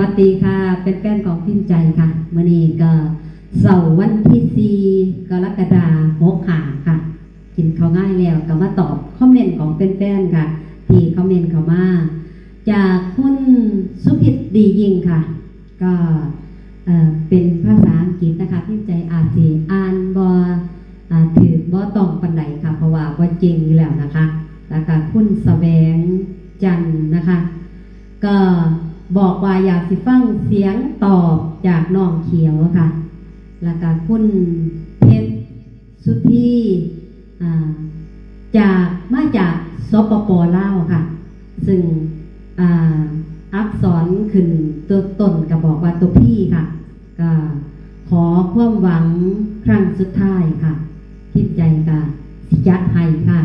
วัสดีค่ะ เป็นแฟนของพิมพ์ใจค่ะมื่อนี้ก็เสาร์วันที่สี่กรกฎาคมหกหาค่ะ กินเขาวง่ายแล้วก็มาตอบคอมเมนต์ของแฟนๆค่ะ ที่คอมเมนต์เข้ามาจากคุณสุพิตดียิ่งค่ะ ก็เออเป็นภาษาอังกฤษนะคะพิมพ์ใจอาจสิอ่านบอถือบ่ตองปันใดค่ะ เพราะว่าบ่จริงแล้วนะคะแล้วก็คุณแสวงจันนะคะ ก็ บอกว่าอยากสิฟังเสียงตอบจากน้องเขียวค่ะ แล้วก็คุณเพชรสุธีจากมาจากสปปลาวค่ะ ซึ่งอักษรขึ้นตัวต้นก็บอกว่าตัวพี่ค่ะก็ขอความหวังครั้งสุดท้ายค่ะทิพใจกับสิจัดให้ค่ะ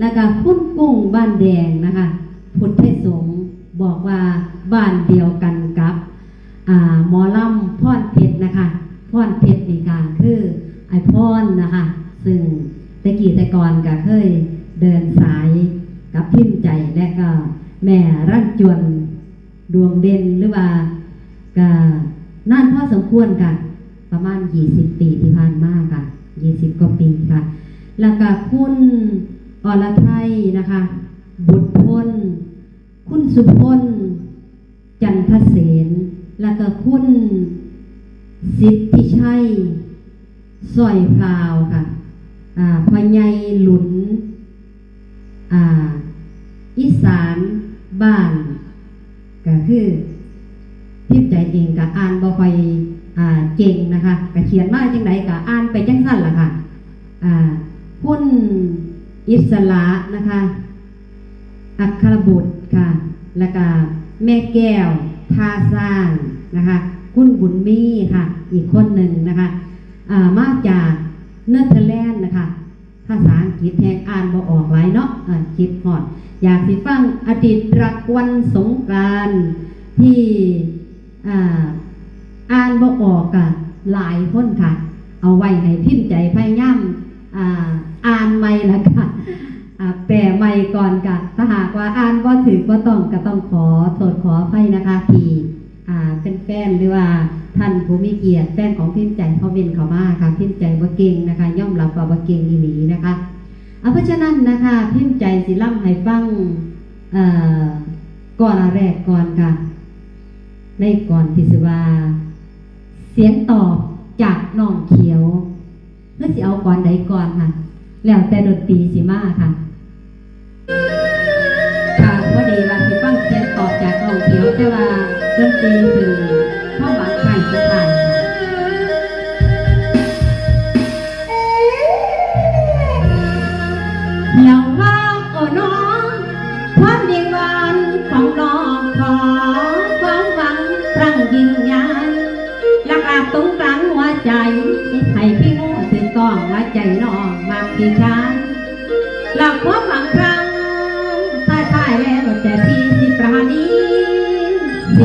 แล้วก็คุณกุ้งบ้านแดงนะคะ พุทธสงฆ บอกว่าบ้านเดียวกันกับอ่าหมอลำพ่อนเพชรนะคะพ่อนเพชรนี่ก็คือไอพ่อนนะคะ ซึ่งตะกี้แต่ก่อนก็เคยเดินสายกับพิมพ์ใจและก็แม่รั่นจวนดวงเด่นหรือว่าก็นานพ่อสมควรค่ะประมาณ 20 ปีที่ผ่านมาค่ะ20 กว่าปีค่ะ แล้วก็คุณอรไทยนะคะ บุตรพล คุณสุพลจันทเสนแล้วก็คุณสิทธิชัยสอยพราวค่ะอ่าพอใหญหลุนอ่าอีสานบ้านก็คือพิมใจเองกับอ่านบ่ค่อยอ่าเก่งนะคะก็เขียนมาจังไดก็อ่านไปจังสั้นล่ะค่ะอ่าคุณอิสระนะคะ อัครบุตร ค่ะ แล้วก็แม่แก้วทาสร้างนะคะ คุณบุญมีค่ะ อีกคนหนึ่งนะคะามาจากเนเธอร์แลนด์นะคะ ภาษาอังกฤษแทงอ่านบ่ออกหลายเนาะอ่าคิดฮอด อยากสิฟังอดีตรักวันสงกรานที่อ่านบ่ออกกะหลายคนค่ะ เอาไว้ให้พิมพ์ใจพยายามอ่านไม่ละค่ะ แปลไม่ก่อนกะถ้าหากว่าอ่านว่าถือว่าต้องก็ต้องขอโทษขออภัยนะคะที่เป็นแฟนหรือว่าท่านผู้มีเกียรติแฟนของพิมพ์ใจเขาเป็นเขามาค่ะพิมพ์ใจว่าเก่งนะคะ ย่อมรับว่าบ่เก่งอีหลีนะคะเอาเพราะฉะนั้นนะคะพิมพ์ใจสิล่ำให้ฟังก่อนแรกก่อนค่ะ ในก่อนที่สิว่าเสียงตอบจากน้องเขียวเพื่อสิเอาก่อนใดก่อนค่ะ แล้วแต่ดนตรีสิมาค่ะ ค่ะพอดีว่าสิฟังเสียงตอบจากน้องเขียวแต่ว่าดนตรีคือข้อหวังไข่สุดท้ายเราว่าโอ้น้องความดีงามของน้องขอความหวังครั้งยิ่งใหญ่หลักหลาบตรงกลางหัวใจให้พี่งูถึงต้องหัวใจน้องมากพี่ชายหลักความหวังครั้ สิ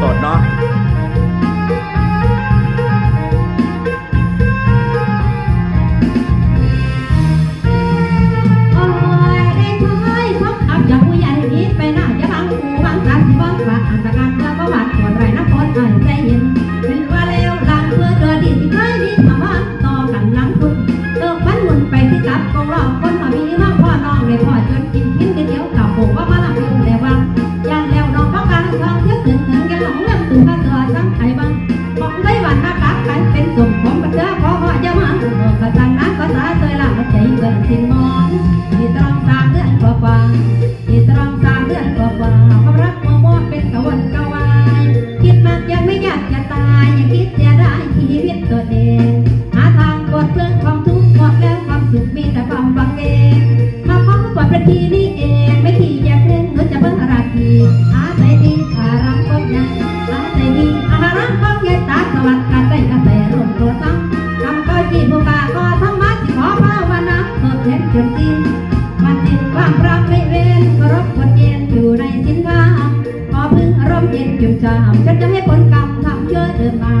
สดเนาะ จะทำฉันจะให้ผลกรรมทำเยอะเดินมา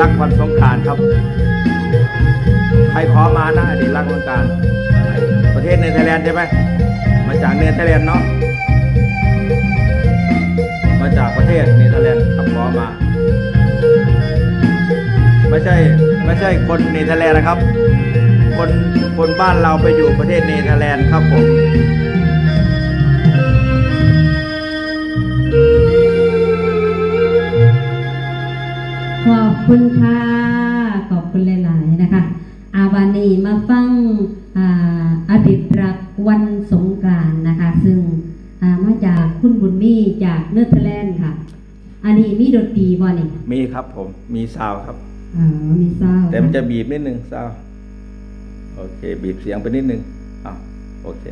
รักวันสงการครับ ใครขอมานะอดีตรักวันสงการประเทศเนเธอร์แลนด์ใช่ไหมมาจากเนเธอร์แลนด์เนาะมาจากประเทศเนเธอร์แลนด์ครับขอมา ไม่ใช่ไม่ใช่คนเนเธอร์แลนด์นะครับ คนคนบ้านเราไปอยู่ประเทศเนเธอร์แลนด์ครับผม คุณค่ะ ขอบคุณหลายๆนะคะอาวานีมาฟังอภิปรักวันสงการนะคะ ซึ่งมาจากคุณบุญมี่จากเนเธอร์แลนด์ค่ะ อันนี้มีดนตรีบ่เนี่ยมีครับผม มีซาวครับอ๋อมีซาวแต่มันจะบีบนิดนึงซาว โอเค บีบเสียงไปนิดนึงอ้าโอเค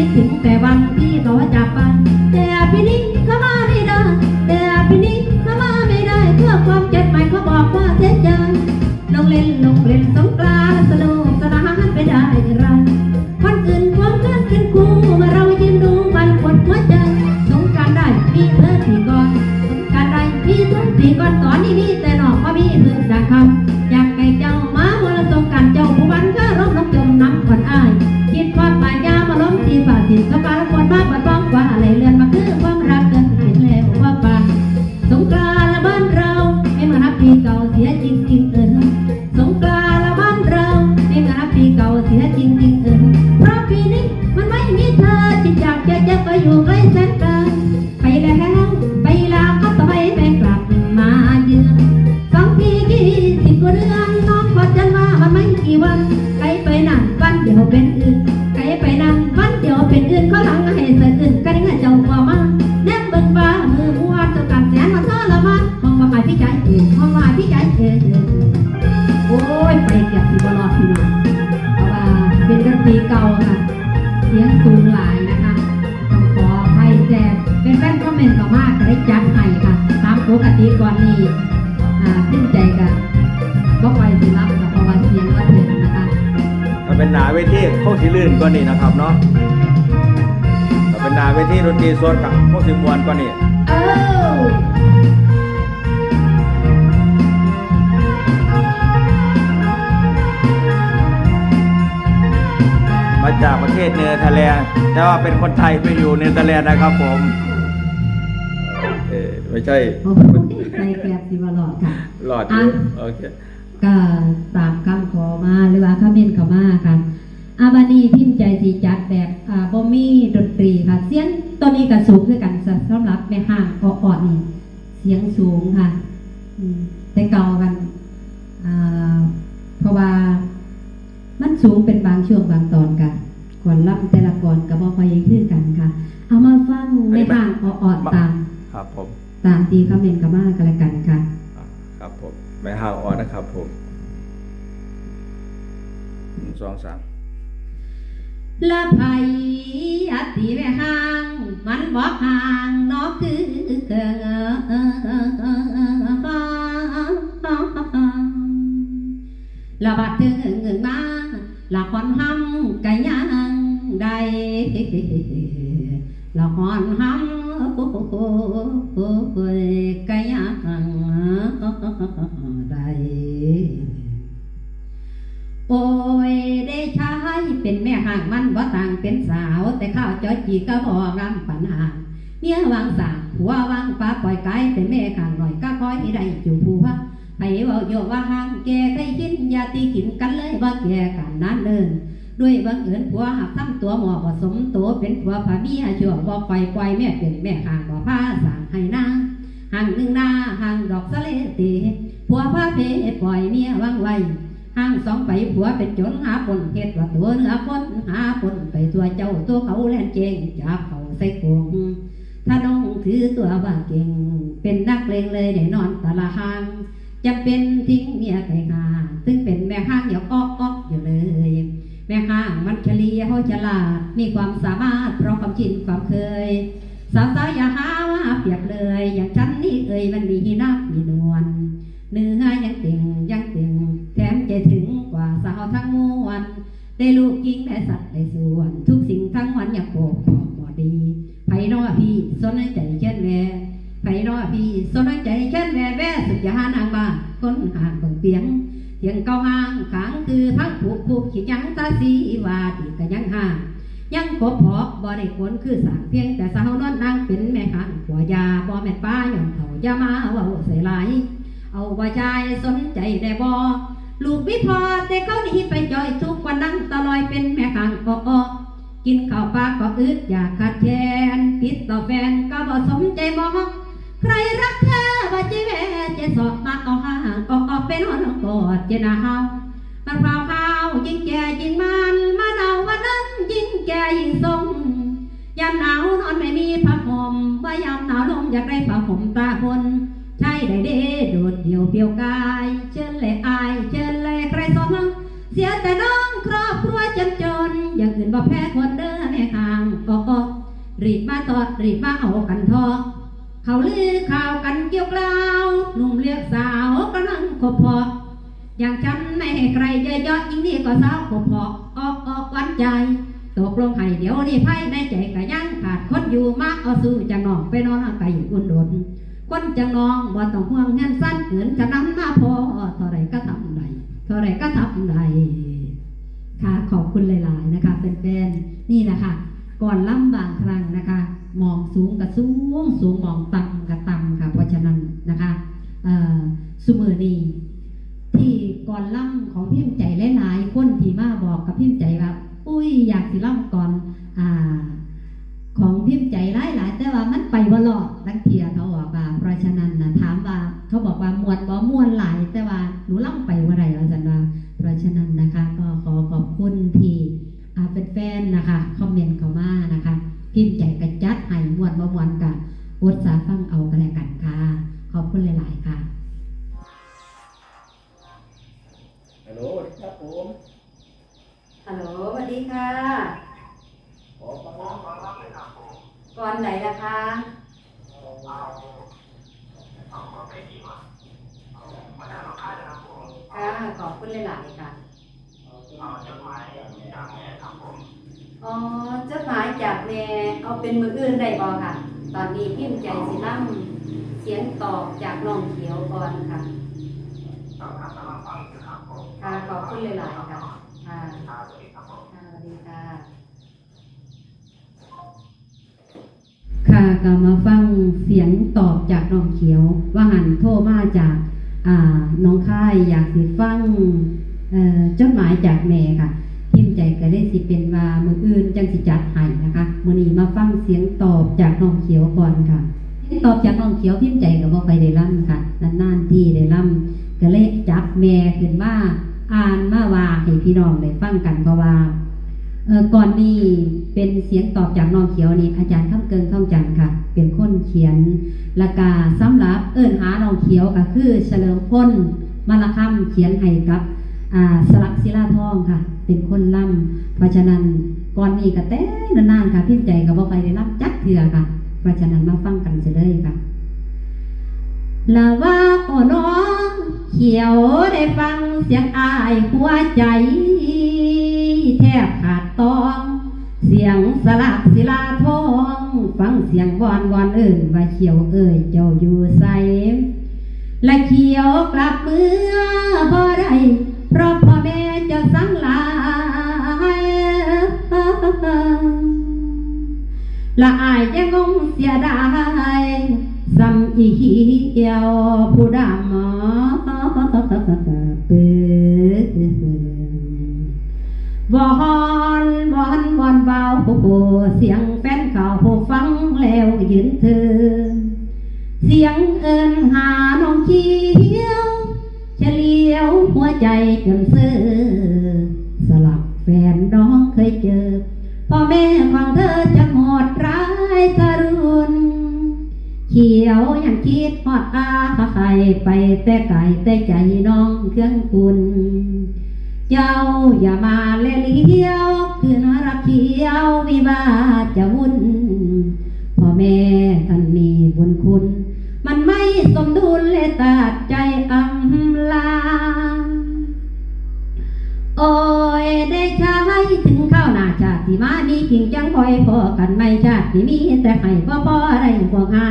ิดถึงแต่วันที่รอจับ้าน ติก่อนนี้อ่าขึ้นใจกันบ่ไปสิรับกับเพราะว่าเสียงว่าถึงนะคะถ้าเป็นหนาเวทีโคกสิลื่นกว่านี่นะครับเนาะถ้าเป็นหนาเวทีดนตรีสดกับโคกสิมวนกว่านี่เอ้ามาจากประเทศเนเธอร์แลนด์แต่ว่าเป็นคนไทยไปอยู่เนเธอร์แลนด์นะครับผม เออไม่ใช่โอ้โห ใจแกบสิว่าหลอดค่ะหลอดอยู่อะโอเคก็ตามคำขอมาหรือว่าคำเมนต์เข้ามาค่ะอาบานีพิมพ์ใจสีจัดแบบอ่าบ่มีดนตรีค่ะ เสียงตัวนี้ก็สูงคือกันสำหรับแม่ห้างกออดนี่เสียงสูงค่ะอืมแต่เก่ากันอ่าเพราะว่ามันสูงเป็นบางช่วงบางตอนกันก่อนล่ำแต่ละก่อนก็บ่ค่อยคือกันค่ะ เอามาฟังแม่ห้างกออดตามครับผม ตามตีคำเมนต์เข้ามากันแล้วกันค่ะอะ ครับผมไม่ห่างออนนะครับผมหนึ่งสองสามละไผอติแม่ห่าง มันบอกห่างนอกคือเกิงละบาดถึงเงินมาละคอนห้ำกะยังได้ ละคอนห้ำโอ้โหกะยังได้โอ้ยได้ใช้เป็นแม่ห่างมันว่าต่างเป็นสาว แต่ข้าวจอจีก็บอกรำปัญหาเมียวางสางหัววางปลาปล่อยไก่เป็นแม่ข้างหน่อยก็คอยได้จูผัวไผเว่าโยว่าห่างแกได้ยินยาตีกินกันเลยว่าแกกันนั้นเดิน ด้วยบังเอิญผัวหักทำตัวหมอผสมตัวเป็นผัวผามียชั่วบ่ไฟปล่อยแม่เป็นแม่ห่างบ่ผ้าสางให้นางห่างหนึ่งหน้าห่างดอกสะเลเตผัวผ้าเพปล่อยเมียวางไว้ห้างสองไปผัวเป็นจนหาปนเฮ็ดว่าตัวเนื้อคนหาปนไปตัวเจ้าตัวเขาแล่นเจงจับเขาใส่กงถ้าน้องถือตัวว่าเก่ง เป็นนักเลงเลยได้นอนตะละหางจะเป็นทิ้งเมียไก่งาซึ่งเป็นแม่ห้างอย่าอ้อกอ้อกอยู่เลย แม่ห้างมันเฉลียวฉลาดมีความสามารถเพราะความชินความเคย สาวสาวอย่าหาว่าเปรียบเลย อย่างฉันนี่เอ่ยมันมีนักมีนวลเนื้อยังติ่งยังติ่งแถมใจถึงกว่าสาวทั้งมวลได้ลูกยิงได้สัตว์ได้ส่วน ทุกสิ่งทั้งวันอยากโปกพอพอดีไผนอพี่สนใจเช่นแม่ไผนอพี่สนใจเช่นแม่แว่สุดยานางบ้าคนห่างเบิ่งเตียง เสียงเก้าห่างขางคือพังผูกผูกขีดยังตาสีวาดีก็ยังห่างยังกบพาะบ่ได้ผลคือสางเพียงแต่สาวนอนนางเป็นแม่ข้างหัวยาบ่แม่ป้าย่อมเถ่ายามาเว่าใส่หลเอาว่าชายสนใจได้บ่ลูกวิพอแต่เขาหนีไปจอยทุกวันนั่งตะลอยเป็นแม่ข้างก็ออกินข้าวปลาก็อึดอยากขาดแคลนติดต่อแฟนก็บ่สมใจมองใครรักเธอ ว่าใจแว่ใจสอบมาเอาห่างก็ออกไปนหอนกอดเจนาเฮามันพราวข้ายิ่งแก่ยิ่งมันมาเดาวันนั้นยิ่งแก่ยิ่งทรงยามหนาวนอนไม่มีผ้าห่มว่ายามหนาวลมอยากได้ผ้าห่มตาคนใช่ได้เด้โดดเดี่ยวเปลี่ยวกายเชิญเลยอายเชิญเลยใครสอนเสียแต่น้องครอบครัวจนจนอย่างอื่นบ่แพ้คนเด้อแม่ข้างกอกรีบมาตอดรีบมาเอากันทอ เขาลือข่าวกันเกี่ยวกล่าวหนุ่มเรียกสาวกำลังขบพออย่างฉันไม่ให้ใครเยอะๆยิ่งนี่ก็สาวขบพอออกออกวันใจตกลงให้เดี๋ยวนี้ไพ่ในใจก็ยังขาดคนอยู่มากเอาสู้จะนองไปนอนไก่อุ่นโดนคนจังนองบ่ต้องห่วงเงินสั้นเกินจะน้ำมาพอเท่าไรก็ทำได้เท่าไรก็ทำได้ค่ะขอบคุณหลาย ๆ นะคะแฟนๆนี่แหละค่ะ ก่อนล่ำบางครั้งนะคะ มองสูงกับสูงสูงมองต่ำกับต่ำค่ะ เพราะฉะนั้นนะคะเอ่อสุมือนี้ ครับผมฮัลโหลสวัสดีค่ะ ขอฟังรับฟังรับเลยครับผมก่อนไหนล่ะคะค่ะขอบคุณหลายๆค่ะอ๋อจดหมายจากแม่เอาเป็นมืออื่นได้บ่ค่ะ ตอนนี้พิมพ์ใจสิล่ำเสียงตอบจากน้องเขียวก่อนค่ะ ค่ะขอบคุณหลายๆค่ะค่ะสวัสดีค่ะค่ะก็มาฟังเสียงตอบจากน้องเขียว ว่าหันโทรมาจากอ่าน้องค่ายอยากสิฟังเอ่อจดหมายจากแม่ค่ะพิมใจก็ได้สิเป็นว่ามืออื่นจังสิจัดให้นะคะมือนี้มาฟังเสียงตอบจากน้องเขียวก่อนค่ะตอบจากน้องเขียวพิมใจก็บ่ค่อยได้ร่ำค่ะนานๆที่ได้ร่ำก็เลยจับแม่ขึ้นมา อ่านมาว่าให้พี่น้องได้ฟังกันเพราะว่าเออก่อนนี้เป็นเสียงตอบจากน้องเขียวนี่อาจารย์คำเกิงท่องจันทร์ค่ะ เป็นคนเขียนละกาสำหรับเอิ้นหาน้องเขียวก็คือเฉลิมพลมาละคำเขียนให้กับอ่าสลักศิลาทองค่ะ เป็นคนล่ำเพราะฉะนั้นก่อนนี้ก็แต่นานๆค่ะพิมใจก็บ่ไปได้รับจักเถื่อค่ะ เพราะฉะนั้นมาฟังกันเสียเลยค่ะละว่าโอ้น้อง เขียวได้ฟังเสียงอายหัวใจ แทบขาดตอง เสียงสลักศิลาทอง ฟังเสียงวอนวอนเอิ่นว่าเขียวเอ่ยเจ้าอยู่ใสและเขียวกลับเมื่อบ่ได้เพราะพ่อแม่เจะสังลาละอายจะงงเสียดายซ้ำอีเหี่ยวผู้ดำ เปื้วอนวอนวอนเบาเสียงแฟนเขาฟังแล้วยืนเธอ เสียงเอินหาน้องเขียวเฉลียวหัวใจจนเสื่อสลับแฟนน้องเคยเจอพ่อแม่ของเธอจะโหดร้ายทารุณ เขียวยังคิดฮอดอาใครไปแต่ไก่แต่ใจน้องเครื่องคุณเจ้าอย่ามาเล่เลี้ยว คืนรักเขียววิวาจะวุ่นพ่อแม่ท่านมีบุญคุณ มันไม่สมดุลเลยตัดใจอำลา โอ้ยได้ใช้ถึงข้าวหน้าชาติมามีเพียงจังคอยพอกันไม่ชาติมีแต่ให้พ่อพ่อได้พวกหา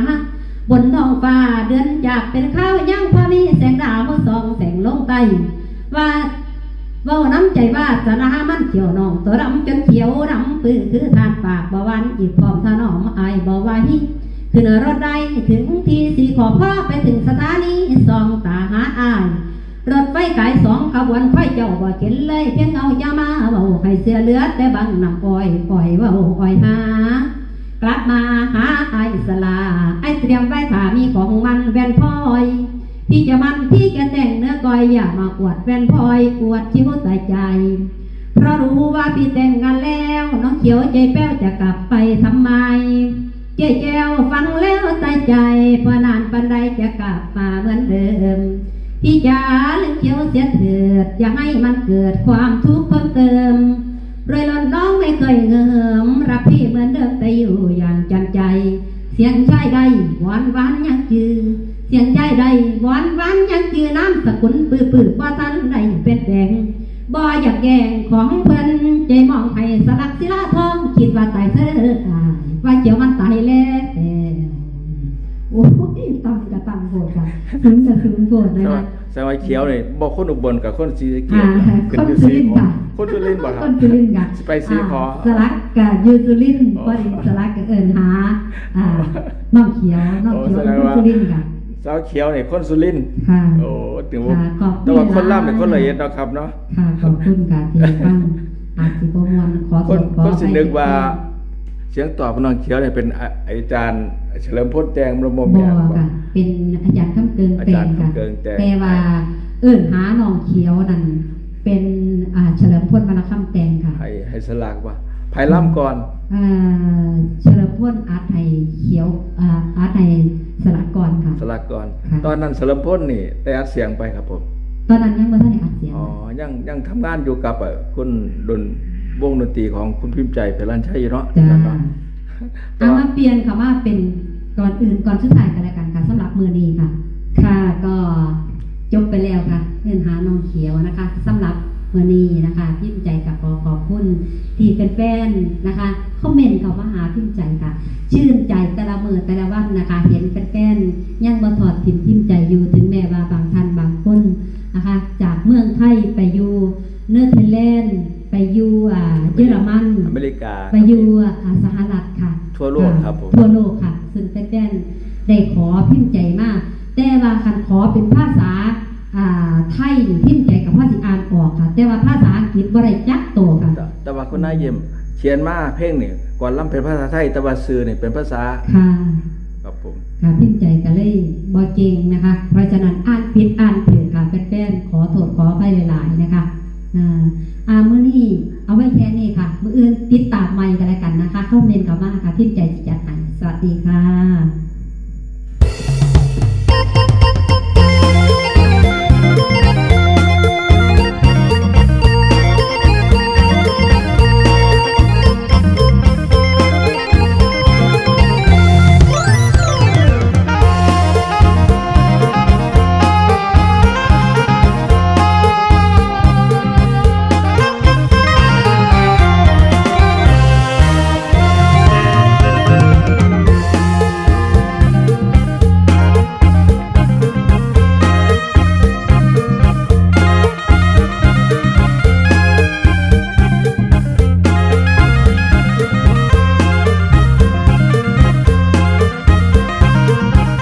บนท้องฟ้าเดือนจากเป็นข้าวยังพอมีแสงดาวส่องแสงลงใต้ว่าเว้าน้ำใจว่าสนามันเขียวน้องตัวดำจนเขียวดำปื้อคือทานปากบ่หวันอีกพร้อมถนอมอายบ่ไหวขึ้นรถได้ถึงที่สีขอพ่อไปถึงสถานีสองตาหาอายรถไฟกายสองขบวนไฟเจ้าบ่เห็นเลยเพียงเอายามาเบาให้เสื้อเลือดแต่บังน้ำอ้อยปล่อยเบาอ้อยหา กลับมาหาไอ้สลา ไอ้เตรียมไว้ถามีของมันแวนพลอยพี่จะมันพี่จะแต่งเนื้อก้อยอย่ามาอวดแวนพลอยอวดชิวตายใจ เพราะรู้ว่าพี่แต่งงานแล้วน้องเขียวใจแป้วจะกลับไปทำไมเจ๊แก้วฟังแล้วตายใจพราะนานปันใดจะกลับมาเหมือนเดิมพี่จ๋าเรื่อเขียวเสียเถิดอย่าให้มันเกิดความทุกข์เพิ่มเติม รวยล้นน้องไม่เคยเงิมรักพี่เหมือนเดิมแต่อยู่อย่างจันใจ เสียงชายใดหวานหวานยังจือ เสียงชายใดหวานหวานยังจือน้ำสกุลปื้อปื้อว่าท่านใดเป็นแดงบ่อยากแกงของเพิ่นใจมองให้สลักศิลาทองคิดว่าตายเสียอายว่าเจียวมันตายแล้วโอ้ยตังกับตังโหดค่ะถึงกับถึงโหดนะใช่ไหมคะใช่ไหมเขียวนี่บอกคนอุบลกับคนศรีสะเกอ่าษคนสุรินทร์ค่ะ คนสุรินทร์บ่คครับนสุรินทร์ค่ะไปสีขอาสลักกับยูสุรินทร์อ๋อพอดีสลักกับเอิญหาอ่าน้องเขียวน้องเขียวโอ้แสดงคนว่าสุรินทร์ค่ะสาวเขียวนี่คนสุรินทร์ค่ะโอ้ถึงว่าค่ะขอบคุณแต่ว่าคนล่ำเนี่ยหลายคนละเอียดเนาะครับเนาะค่ะขอบคุณค่ะที่ฟังอาจสิบมวลขอคนขอคนสินึกว่าไปเสียงตอบของน้องเขียวเนี่ยเป็นอาอาจารย์ เฉลิมพลแจงมรมบแม่อนบ่ค่ะเป็นอาจารย์คำเกิงอาแปลจารย์งค่ะคำเกิงแปลงแต่ว่าเอิญหาน้องเขียวนั่นเป็นอ่า เฉลิมพลมาละคำแตงค่ะ ให้ให้สลากว่าไผ่ล่ำก่อนอ่าเฉลิมพลอาร์ตไทยเขียวอ่าอาร์ตไทยสลักกรค่ะสลักก่อนค่ะตอนนั้นสลัมพลนี่ได้อัดเสียงไปครับผม ตอนนั้นยังไม่ทันได้อัดเสียง อ๋อ ยังยังทำงานอยู่กับเอ่อคุณดนวงดนตรีของคุณพิมพ์ใจเพลันชัยเนาะจ้านะครับเอามาเปลี่ยนคำว่าเป็นก่อนอื่นก่อนสุดท้ายกันแล้วกันค่ะสำหรับมือนี้ค่ะ ค่ะก็จบไปแล้วค่ะเพื่อนหาน้องเขียวนะคะสำหรับ มือนี้นะคะ พิมพ์ใจกับขอขอบคุณ ที่เป็นแฟนๆนะคะคอมเมนต์เข้ามาหาพิมพ์ใจค่ะ ชื่นใจแต่ละมือแต่ละวันนะคะ เห็นเป็นแฟนๆยังบ่ถอดถิ่มพิมพ์ใจอยู่ถึงแม้ว่าบางท่านบางคนนะคะ จากเมืองไทยไปอยู่เนเธอร์แลนด์ไปอยู่อ่าเยอรมันอเมริกา ไปอยู่อ่าสหรัฐค่ะ ทั่วโลกครับผมทั่วโลกค่ะซึ่งแฟนๆได้ขอพิมพ์ใจมาก แต่ว่าคันขอเป็นภาษาอ่า ไทยหรือพิมพ์ใจกับภาษาอ่านออกค่ะ แต่ว่าภาษาอังกฤษบ่ได้จักโตวค่ะแต่แต่ว่าคุณนายเยี่ยมเขียนมาเพลงนี่ก่อนล่ำเป็นภาษาไทยแต่ว่าซื้อนี่เป็นภาษาค่ะครับผมค่ะพิมพ์ใจก็เลยบ่เก่งนะคะ เพราะฉะนั้นอ่านผิดอ่านถูกค่ะแฟนๆขอโทษขออภัยหลายๆนะคะอ่าอ่ามื้อนี้เอาไว้แค่นี้ค่ะมื้ออื่นติดตามใหม่กันแล้วกันนะคะคอมเมนต์เข้ามาค่ะพิมพ์ใจสิจัด